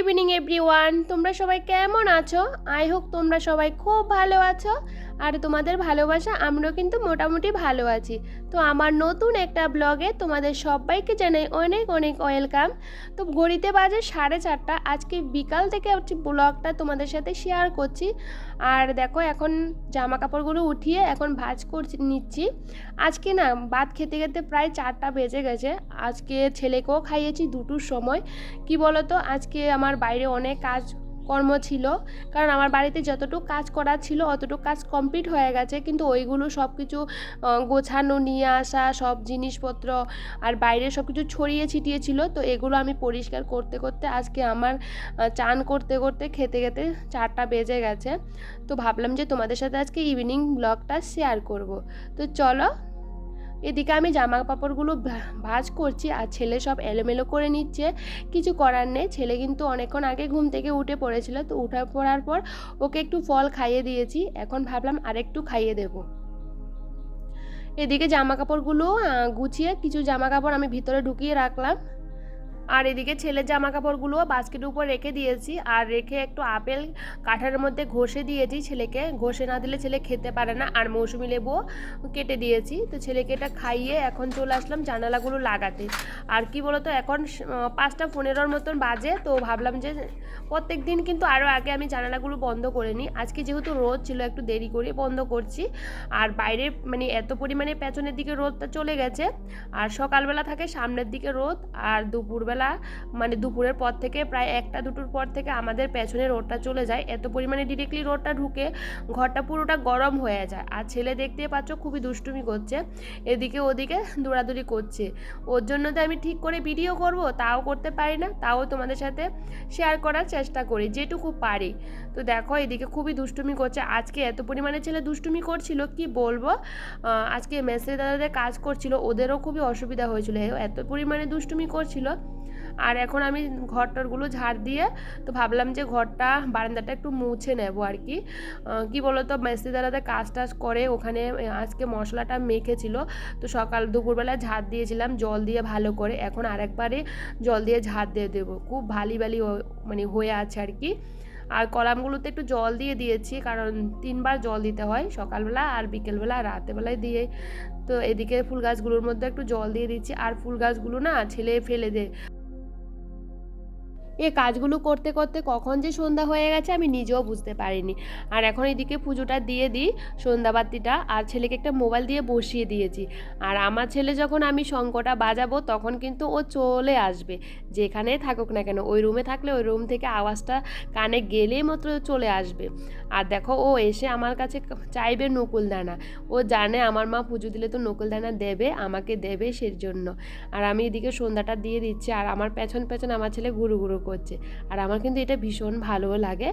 Evening everyone তোমরা সবাই কেমন আছো? আই হোক তোমরা সবাই খুব ভালো আছো। আর তোমাদের ভালোবাসা আমরাও কিন্তু মোটামুটি ভালো আছি। তো আমার নতুন একটা ব্লগে তোমাদের সবাইকে জানাই অনেক অনেক ওয়েলকাম। তো ঘড়িতে বাজে সাড়ে চারটা। আজকে বিকাল থেকে ব্লগটা তোমাদের সাথে শেয়ার করছি। আর দেখো এখন জামা কাপড়গুলো উঠিয়ে এখন ভাজ করছি, নিচ্ছি। আজকে না ভাত খেতে খেতে প্রায় চারটা বেজে গেছে। আজকে ছেলেকেও খাইয়েছি দুটোর সময়। কি বলতো? আজকে আমার বাইরে অনেক কাজ কর্ম ছিল। কারণ আমার বাড়িতে যতটুকু কাজ করার ছিল, অতটুকু কাজ কমপ্লিট হয়ে গেছে। কিন্তু ওইগুলো সব কিছু গোছানো, নিয়ে আসা, সব জিনিসপত্র আর বাইরে সব কিছু ছড়িয়ে ছিটিয়ে ছিল। তো এগুলো আমি পরিষ্কার করতে করতে আজকে আমার চান করতে করতে খেতে খেতে চারটা বেজে গেছে। তো ভাবলাম যে তোমাদের সাথে আজকে ইভিনিং ব্লগটা শেয়ার করব। তো চলো এদিকে আমি জামা কাপড়গুলো ভাজ করছি আর ছেলে সব এলোমেলো করে নিচ্ছে। কিছু করার নেই। ছেলে কিন্তু অনেকক্ষণ আগে ঘুম থেকে উঠে পড়েছিল। তো উঠে পড়ার পর ওকে একটু ফল খাইয়ে দিয়েছি। এখন ভাবলাম আরেকটু খাইয়ে দেব। এদিকে জামা কাপড়গুলো গুছিয়ে কিছু জামা কাপড় আমি ভিতরে ঢুকিয়ে রাখলাম। আর এদিকে ছেলের জামা কাপড়গুলো বাস্কেটের উপর রেখে দিয়েছি। আর রেখে একটু আপেল কাঠার মধ্যে ঘষে দিয়েছি ছেলেকে। ঘষে না দিলে ছেলে খেতে পারে না। আর মৌসুমি লেবুও কেটে দিয়েছি। তো ছেলেকে এটা খাইয়ে এখন চলে আসলাম জানালাগুলো লাগাতে। আর কি বলতো, এখন পাঁচটা পনেরোর মতন বাজে। তো ভাবলাম যে প্রত্যেক দিন কিন্তু আরও আগে আমি জানালাগুলো বন্ধ করে নিই। আজকে যেহেতু রোদ ছিল, একটু দেরি করে বন্ধ করছি। আর বাইরে মানে এত পরিমাণে পেছনের দিকে রোদটা চলে গেছে। আর সকালবেলা থাকে সামনের দিকে রোদ। আর দুপুরবেলা মানে দুপুরের পর থেকে প্রায় একটা দুটোর পর থেকে আমাদের পেছনে রোডটা চলে যায়। এত পরিমাণে ডিরেক্টলি রোডটা ঢুকে ঘরটা পুরোটা গরম হয়ে যায়। আর ছেলে দেখতে পাচ্ছ খুবই দুষ্টুমি করছে। এদিকে ওদিকে দৌড়াদৌড়ি করছে। ওর জন্য তো আমি ঠিক করে ভিডিও করব, তাও করতে পারি না, তাও তোমাদের সাথে শেয়ার করার চেষ্টা করি, যেটুকু পারি। তো দেখো, এদিকে খুবই দুষ্টুমি করছে। আজকে এত পরিমাণে ছেলে দুষ্টুমি করছিল, কি বলব? আজকে মেসে দাদাদের কাজ করছিল, ওদেরও খুবই অসুবিধা হয়েছিল। এত পরিমাণে দুষ্টুমি করছিল। আর এখন আমি ঘরটরগুলো ঝাড় দিয়ে তো ভাবলাম যে ঘরটা, বারান্দাটা একটু মুছে নেব আর কি। কি বলতো মেসি দাদাদের কাজ টাজ করে ওখানে আজকে মশলাটা মেখেছিল। তো সকাল, দুপুরবেলা ঝাড় দিয়েছিলাম জল দিয়ে ভালো করে। এখন আরেকবারে জল দিয়ে ঝাড় দিয়ে দেবো। খুব ভালি ভালি মানে হয়ে আছে আর কি। আর কলামগুলোতে একটু জল দিয়ে দিয়েছি, কারণ তিনবার জল দিতে হয় সকালবেলা আর বিকেলবেলা রাতেবেলায় দিয়ে। তো এদিকে ফুল গাছগুলোর মধ্যে একটু জল দিয়ে দিচ্ছি। আর ফুল গাছগুলো না ছেলে ফেলে দেয় এ কাজগুলো করতে করতে কখন যে সন্ধ্যা হয়ে গেছে আমি নিজেও বুঝতে পারিনি। আর এখন এদিকে পুজোটা দিয়ে দিই, সন্ধ্যাবাতিটা, আর ছেলেকে একটা মোবাইল দিয়ে বসিয়ে দিয়েছি। আর আমার ছেলে যখন আমি শঙ্কটা বাজাবো তখন কিন্তু ও চলে আসবে, যেখানে থাকুক না কেন। ওই রুমে থাকলে ওই রুম থেকে আওয়াজটা কানে গেলেই মাত্র চলে আসবে। আর দেখো ও এসে আমার কাছে চাইবে নকুলদানা। ও জানে আমার মা পুজো দিলে তো নকুলদানা দেবে, আমাকে দেবে সেই জন্য আর আমি এদিকে সন্ধ্যাটা দিয়ে দিচ্ছি, আর আমার পেছন পেছন আমার ছেলে ঘুরু ঘুরু করছে। আর আমার কিন্তু এটা ভীষণ ভালো লাগে।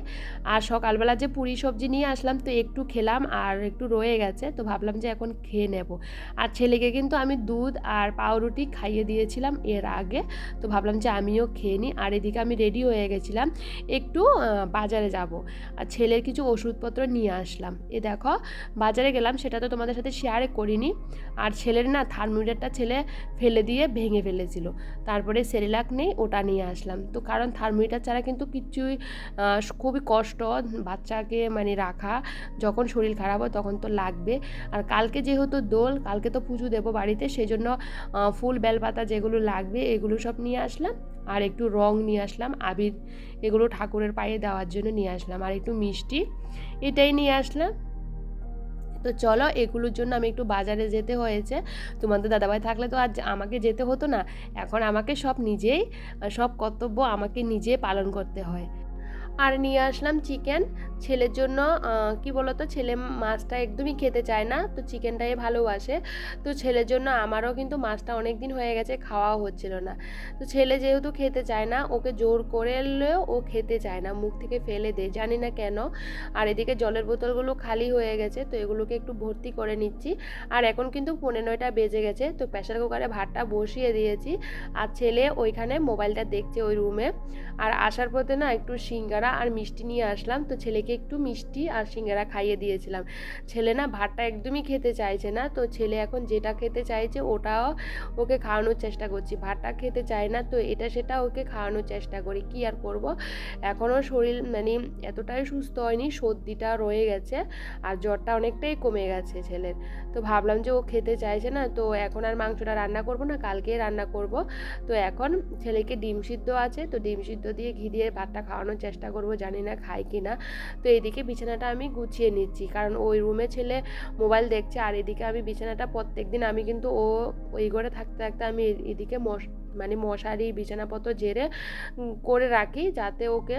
আর সকালবেলা যে পুরি সবজি নিয়ে আসলাম, তো একটু খেলাম আর একটু রয়ে গেছে, তো ভাবলাম যে এখন খেয়ে নেব। আর ছেলেকে কিন্তু আমি দুধ আর পাউরুটি খাইয়ে দিয়েছিলাম এর আগে, তো ভাবলাম যে আমিও খেয়ে নিই। আর এদিকে আমি রেডি হয়ে গেছিলাম, একটু বাজারে যাব। আর ছেলের কিছু ওষুধপত্র নিয়ে আসলাম। এ দেখো, বাজারে গেলাম, সেটা তো তোমাদের সাথে শেয়ারে করিনি। আর ছেলের না থার্মোমিটারটা ছেলে ফেলে দিয়ে ভেঙে ফেলেছিল। তারপরে সেরিলাক নেই, ওটা নিয়ে আসলাম। তো কারণ থার্মোমিটার ছাড়া কিন্তু কিছুই খুবই কষ্ট বাচ্চাকে মানে রাখা। যখন শরীর খারাপ হয় তখন তো লাগবে। আর কালকে যেহেতু দোল, কালকে তো পুজো দেবো বাড়িতে সেই জন্য ফুল, বেলপাতা যেগুলো লাগবে এগুলো সব নিয়ে আসলাম। আর একটু রং নিয়ে আসলাম, আবির এগুলো ঠাকুরের পায়ে দেওয়ার জন্য নিয়ে আসলাম। আর একটু মিষ্টি এটাই নিয়ে আসলাম। তো চলো, এগুলোর জন্য আমি একটু বাজারে যেতে হয়েছে। তোমাদের দাদাভাই থাকলে তো আজ আমাকে যেতে হতো না। এখন আমাকে সব নিজেই, সব কর্তব্য আমাকে নিজে পালন করতে হয়। আর নিয়ে আসলাম চিকেন ছেলের জন্য কি বলতো, ছেলে মাছটা একদমই খেতে চায় না, তো চিকেনটাই ভালোবাসে। তো ছেলের জন্য আমারও কিন্তু মাছটা অনেক দিন হয়ে গেছে খাওয়া হচ্ছিল না। তো ছেলে যেহেতু খেতে চায় না, ওকে জোর করে এলেও ও খেতে চায় না, মুখ থেকে ফেলে দেয়, জানি না কেন। আর এদিকে জলের বোতলগুলো খালি হয়ে গেছে, তো এগুলোকে একটু ভর্তি করে নিচ্ছি। আর এখন কিন্তু পনেরো নয়টা বেজে গেছে, তো প্রেশার কুকারে ভাতটা বসিয়ে দিয়েছি। আর ছেলে ওইখানে মোবাইলটা দেখছে ওই রুমে আর আসার পথে না একটু সিঙ্গারা আর মিষ্টি নিয়ে আসলাম, তো ছেলেকে একটু মিষ্টি আর সিঙ্গারা খাইয়ে দিয়েছিলাম। ছেলে না ভাতটা একদমই খেতে চাইছে না, তো ছেলে এখন যেটা খেতে চাইছে ওটাও ওকে খাওয়ানোর চেষ্টা করছি। ভাতটা খেতে চায় না, তো এটা সেটা ওকে খাওয়ানোর চেষ্টা করি, কি আর করব? এখনও শরীর মানে এতটাই সুস্থ হয়নি, সর্দিটা রয়ে গেছে আর জ্বরটা অনেকটাই কমে গেছে ছেলের। তো ভাবলাম যে ও খেতে চাইছে না, তো এখন আর মাংসটা রান্না করব না, কালকে রান্না করব। তো এখন ছেলেকে ডিম সিদ্ধ আছে, তো ডিম সিদ্ধ দিয়ে ঘি দিয়ে ভাতটা খাওয়ানোর চেষ্টা করব, জানি না খায় কি না। তো এদিকে বিছানাটা আমি গুছিয়ে নিচ্ছি। কারণ ওই রুমে ছেলে মোবাইল দেখছে, আর এদিকে আমি বিছানাটা প্রত্যেক দিন আমি কিন্তু ও ওই ঘরে থাকতে থাকতে আমি এদিকে মশ মানে মশারি, বিছানাপত্র জেরে করে রাখি যাতে ওকে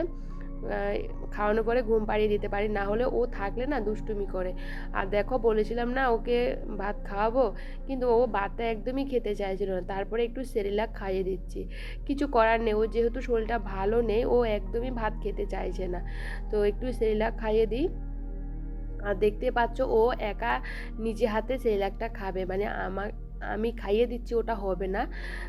খাওয়ানোর পরে ঘুম পাড়িয়ে দিতে পারি, না হলে ও থাকলে না দুষ্টুমি করে। আর দেখো বলেছিলাম না ওকে ভাত খাওয়াবো, কিন্তু ও ভাতটা একদমই খেতে চাইছিল না। তারপরে একটু সেরিলাক খাইয়ে দিচ্ছি। কিছু করার নেই, ও যেহেতু শরীরটা ভালো নেই, ও একদমই ভাত খেতে চাইছে না। তো একটু সেরিলাক খাইয়ে দিই। আর দেখতে পাচ্ছ ও একা নিজে হাতে সেরিলাকটা খাবে। মানে আমার আমি খাইয়ে দিচ্ছি, ওটা হবে না।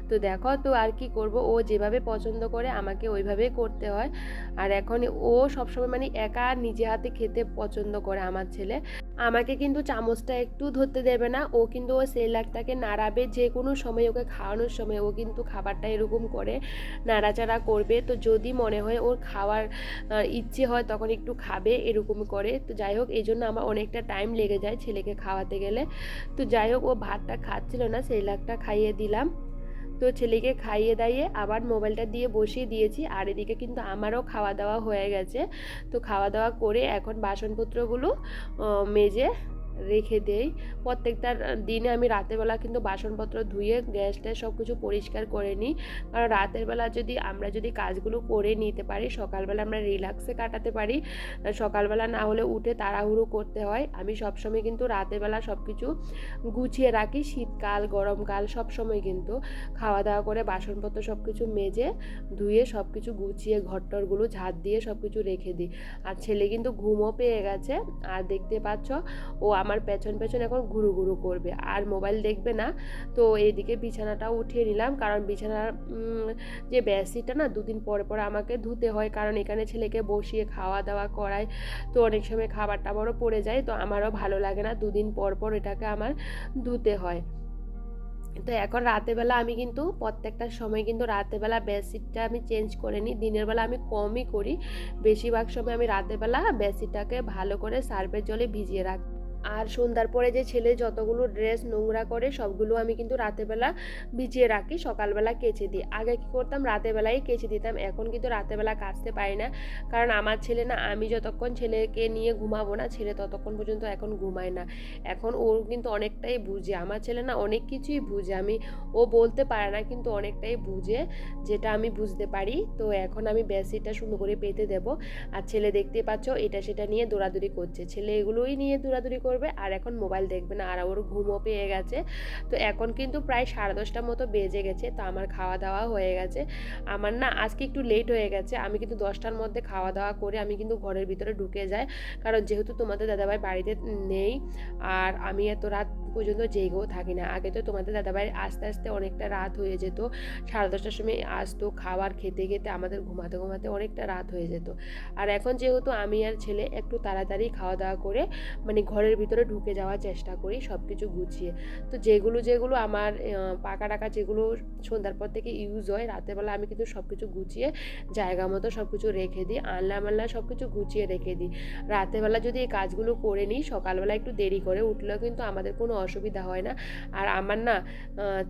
তো দেখো, তো আর কি করব? ও যেভাবে পছন্দ করে আমাকে ওইভাবেই করতে হয়। আর এখন ও সবসময় মানে একা নিজে হাতে খেতে পছন্দ করে আমার ছেলে। আমাকে কিন্তু চামচটা একটু ধরতে দেবে না। ও কিন্তু ও সেলাকটাকে নাড়াবে যে কোনো সময়, ওকে খাওয়ানোর সময়। ও কিন্তু খাবারটা এরকম করে নাড়াচাড়া করবে। তো যদি মনে হয় ওর খাওয়ার ইচ্ছে হয় তখন একটু খাবে এরকম করে। তো যাই হোক, এই জন্য আমার অনেকটা টাইম লেগে যায় ছেলেকে খাওয়াতে গেলে। তো যাই হোক, ও ভাতটা খাচ্ছিল না, সেই লাখটা খাইয়ে দিলাম। তো ছেলেকে খাইয়ে দাইয়ে আবার মোবাইলটা দিয়ে বসিয়ে দিয়েছি, আর এদিকে কিন্তু আমারও খাওয়া দাওয়া হয়ে গেছে। তো খাওয়া দাওয়া করে এখন বাসনপত্রগুলো মেজে রেখে দেই। প্রত্যেকটা দিনে আমি রাতের বেলা কিন্তু বাসনপত্র ধুয়ে, গ্যাস ট্যাস সব কিছু পরিষ্কার করে নিই। কারণ রাতের বেলা যদি আমরা যদি কাজগুলো করে নিতে পারি, সকালবেলা আমরা রিল্যাক্সে কাটাতে পারি, সকালবেলা না হলে উঠে তাড়াহুড়ো করতে হয়। আমি সবসময় কিন্তু রাতের বেলা সব কিছু গুছিয়ে রাখি, শীতকাল, গরমকাল সব সময় কিন্তু। খাওয়া দাওয়া করে বাসনপত্র সব কিছু মেজে, ধুয়ে সব কিছু গুছিয়ে, ঘরটরগুলো ঝাঁট দিয়ে সব কিছু রেখে দিই। আর ছেলে কিন্তু ঘুমও পেয়ে গেছে। আর দেখতে পাচ্ছ, ও আমার পেছন পেছন এখন ঘুরু ঘুরু করবে। আর মোবাইল দেখবে না, তো এইদিকে বিছানাটাও উঠিয়ে নিলাম। কারণ বিছানার যে বেডশিটটা না, দুদিন পরে পরে আমাকে ধুতে হয়। কারণ এখানে ছেলেকে বসিয়ে খাওয়া দাওয়া করায়, তো অনেক সময় খাবার টাবারও পড়ে যায়। তো আমারও ভালো লাগে না দুদিন পর পর এটাকে আমার ধুতে হয়। তো এখন রাতেরবেলা আমি কিন্তু প্রত্যেকটা সময় কিন্তু রাতেরবেলা বেডশিটটা আমি চেঞ্জ করে নিই। দিনের বেলা আমি কমই করি। বেশিরভাগ সময় আমি রাতেরবেলা বেডশিটটাকে ভালো করে সার্ফের জলে ভিজিয়ে রাখি। আর সন্ধ্যার পরে যে ছেলে যতগুলো ড্রেস নোংরা করে, সবগুলো আমি কিন্তু রাতেরবেলা ভিজিয়ে রাখি, সকালবেলা কেচে দিই। আগে কী করতাম? রাতেরবেলায় কেচে দিতাম। এখন কিন্তু রাতেরবেলা কাচতে পারি না। কারণ আমার ছেলে না, আমি যতক্ষণ ছেলেকে নিয়ে ঘুমাবো না, ছেলে ততক্ষণ পর্যন্ত এখন ঘুমায় না। এখন ওর কিন্তু অনেকটাই বুঝে। আমার ছেলে না, অনেক কিছুই বুঝে। আমি, ও বলতে পারে না, কিন্তু অনেকটাই বুঝে, যেটা আমি বুঝতে পারি। তো এখন আমি বেডশিটটা সুন্দর করে পেতে দেবো। আর ছেলে দেখতে পাচ্ছ, এটা সেটা নিয়ে দৌড়াদৌড়ি করছে। ছেলে এগুলোই নিয়ে দৌড়াদৌড়ি করবে, আর এখন মোবাইল দেখবে না, আর ওর ঘুমও পেয়ে গেছে। তো এখন কিন্তু প্রায় সাড়ে দশটার মতো বেজে গেছে, তো আমার খাওয়া দাওয়া হয়ে গেছে। আমার না আজকে একটু লেট হয়ে গেছে, আমি কিন্তু দশটার মধ্যে খাওয়া দাওয়া করে আমি কিন্তু ঘরের ভিতরে ঢুকে যাই। কারণ যেহেতু তোমাদের দাদাভাই বাড়িতে নেই, আর আমি এত রাত পর্যন্ত জেগেও থাকি না। আগে তো তোমাদের দাদাভাই আস্তে আস্তে অনেকটা রাত হয়ে যেত। সাড়ে দশটার সময় আসতো, খাবার খেতে খেতে আমাদের ঘুমাতে ঘুমাতে অনেকটা রাত হয়ে যেত। আর এখন যেহেতু আমি আর ছেলে একটু তাড়াতাড়ি খাওয়া দাওয়া করে মানে ঘরের ভিতরে ঢুকে যাওয়ার চেষ্টা করি সব কিছু গুছিয়ে। তো যেগুলো যেগুলো আমার পাকা টাকা যেগুলো সন্ধ্যার পর থেকে ইউজ হয় রাতেরবেলা আমি কিন্তু সব কিছু গুছিয়ে জায়গা মতো সব কিছু রেখে দিই আনলা মানলা সব কিছু গুছিয়ে রেখে দিই। রাতেরবেলা যদি এই কাজগুলো করে নিই, সকালবেলা একটু দেরি করে উঠলেও কিন্তু আমাদের কোনো অসুবিধা হয় না। আর আমার না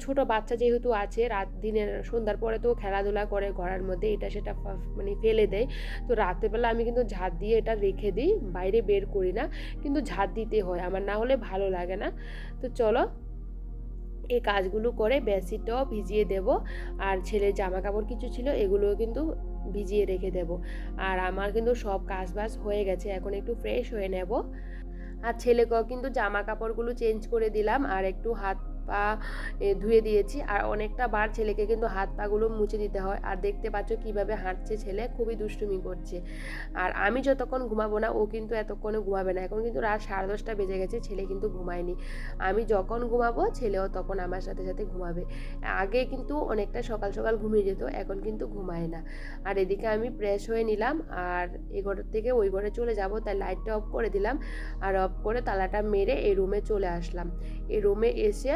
ছোট বাচ্চা যেহেতু আছে, রাত দিনের সন্ধ্যার পরে তো খেলাধুলা করে ঘরের মধ্যে, এটা সেটা মানে ফেলে দেয়। তো রাতেরবেলা আমি কিন্তু ঝাড় দিয়ে এটা রেখে দিই, বাইরে বের করি না। কিন্তু ঝাড় দিতে হয়, আমার না হলে ভালো লাগে না। তো চলো, এই কাজগুলো করে বেডশিটটাও ভিজিয়ে দেব। আর ছেলের জামা কাপড় কিছু ছিল, এগুলোও কিন্তু ভিজিয়ে রেখে দেব। আর আমার কিন্তু সব কাজ বাজ হয়ে গেছে, এখন একটু ফ্রেশ হয়ে নেব। আর ছেলেকেও কিন্তু জামা কাপড়গুলো চেঞ্জ করে দিলাম আর একটু হাত পা এ, ধুয়ে দিয়েছি। আর অনেকটা বার ছেলেকে কিন্তু হাত পাগুলো মুছে দিতে হয়। আর দেখতে পাচ্ছ কীভাবে হাঁটছে ছেলে খুবই দুষ্টুমি করছে। আর আমি যতক্ষণ ঘুমাবো না ও কিন্তু এতক্ষণে ঘুমাবে না। এখন কিন্তু রাত সাড়ে দশটা বেজে গেছে ছেলে কিন্তু ঘুমায়নি। আমি যখন ঘুমাবো ছেলেও তখন আমার সাথে সাথে ঘুমাবে। আগে কিন্তু অনেকটা সকাল সকাল ঘুমিয়ে যেত এখন কিন্তু ঘুমায় না। আর এদিকে আমি ফ্রেশ হয়ে নিলাম। আর এই ঘর থেকে ওই ঘরে চলে যাব। তাই লাইটটা অফ করে দিলাম। আর অফ করে তালাটা মেরে এই রুমে চলে আসলাম। এই রুমে এসে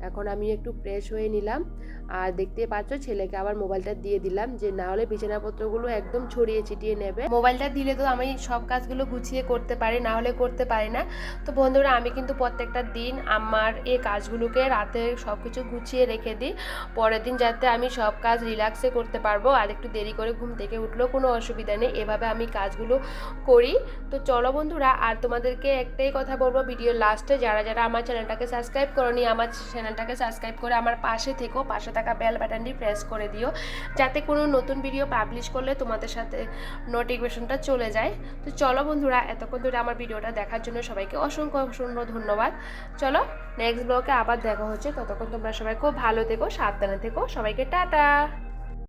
এখন আমি একটু ফ্রেশ হয়ে নিলাম। আর দেখতে পাচ্ছ ছেলেকে আবার মোবাইলটা দিয়ে দিলাম, যে না হলে বিছানাপত্রগুলো একদম ছড়িয়ে ছিটিয়ে নেবে। মোবাইলটা দিলে তো আমি সব কাজগুলো গুছিয়ে করতে পারি, না হলে করতে পারি না। তো বন্ধুরা, আমি কিন্তু প্রত্যেকটা দিন আমার এই কাজগুলোকে রাতে সব কিছু গুছিয়ে রেখে দিই। পরের দিন যাতে আমি সব কাজ রিল্যাক্সে করতে পারব, আর একটু দেরি করে ঘুম থেকে উঠলেও কোনো অসুবিধা নেই। এভাবে আমি কাজগুলো করি। তো চলো বন্ধুরা, আর তোমাদেরকে একটাই কথা বলব ভিডিওর লাস্টে যারা যারা আমার চ্যানেলটাকে সাবস্ক্রাইব করনি, আমার চ্যানেলটাকে সাবস্ক্রাইব করে আমার পাশে থেকো, পাশে থাকা বেল বাটনটি প্রেস করে দিও। যাতে কোনো নতুন ভিডিও পাবলিশ করলে তোমাদের সাথে নোটিফিকেশনটা চলে যায়। তো চলো বন্ধুরা, এতক্ষণ ধরে আমার ভিডিওটা দেখার জন্য সবাইকে অসংখ্য অসংখ্য ধন্যবাদ। চলো নেক্সট ব্লগে আবার দেখা হচ্ছে। ততক্ষণ তোমরা সবাই খুব ভালো থেকো, সাবধানে থেকো। সবাইকে টাটা!